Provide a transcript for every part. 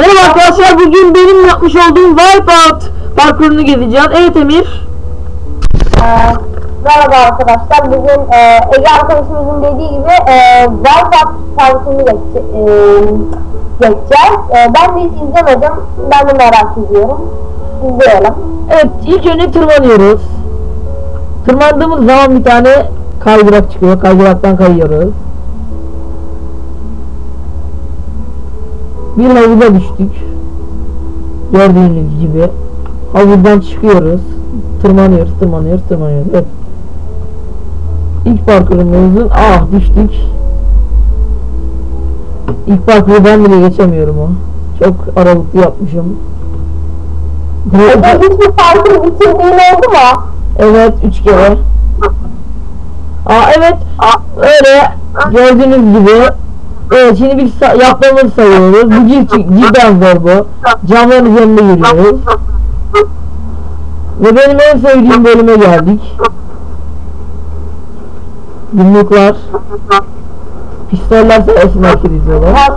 Merhaba arkadaşlar bugün benim yapmış olduğum Wipeout parkurunu gezeceğiz. Evet Emir. Ee, merhaba arkadaşlar. Bugün e, Ege arkadaşımızın dediği gibi e, Wipeout parkurunu geçe, e, geçeceğiz. E, ben de hiç izlemedim. Ben de merak ediyorum. İzleyelim. Evet ilk önce tırmanıyoruz. Tırmandığımız zaman bir tane kaydırak çıkıyor. Kaydıraktan kayıyoruz. Bir havuza düştük. Gördüğünüz gibi. Havuzdan çıkıyoruz. Tırmanıyoruz, tırmanıyoruz, tırmanıyoruz. Evet. İlk parkurumuzun ah düştük. İlk parkuru ben bile geçemiyorum o. Çok aralıklı yapmışım. Ege hiçbir parkur bitirdiğin oldu mu? Evet üç kere. Aa evet öyle gördüğünüz gibi Evet şimdi biz yapmamızı sayıyoruz. Bu cid cidden zor bu. Camların üzerinde yürüyoruz. Ve benim en sevdiğim bölüme geldik. Yumruklar. Pistoller sayesinde hareket ediyorlar.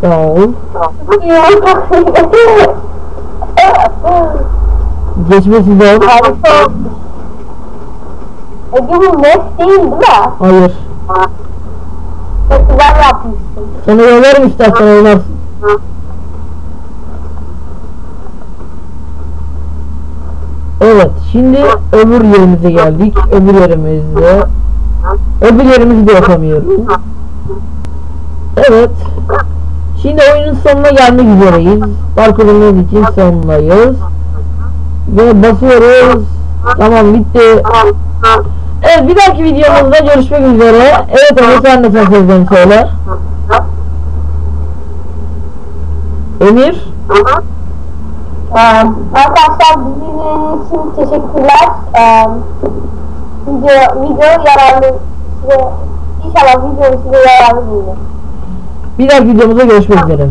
Sağ ol. Geçmesi zor. Harika olmuş. Ege bu net değil değil mi? Hayır. Güzel yapmışsın. Sana yollarım istersen oynarsın. Evet, şimdi öbür yerimize geldik. Öbür yerimizde. Öbür yerimizi de yapamıyoruz. Evet. Şimdi oyunun sonuna gelmek üzereyiz. Parkurumuz için sonundayız. Ve basıyoruz. Tamam bitti. Evet bir dahaki videomuzda görüşmek üzere. Evet Emre sen de sen sözlerini söyle. Emir. Ee, arkadaşlar bizi izlediğiniz için teşekkürler. Ee, video, video yararlı size, inşallah video size yararlı gelir. Bir dahaki videomuzda görüşmek üzere.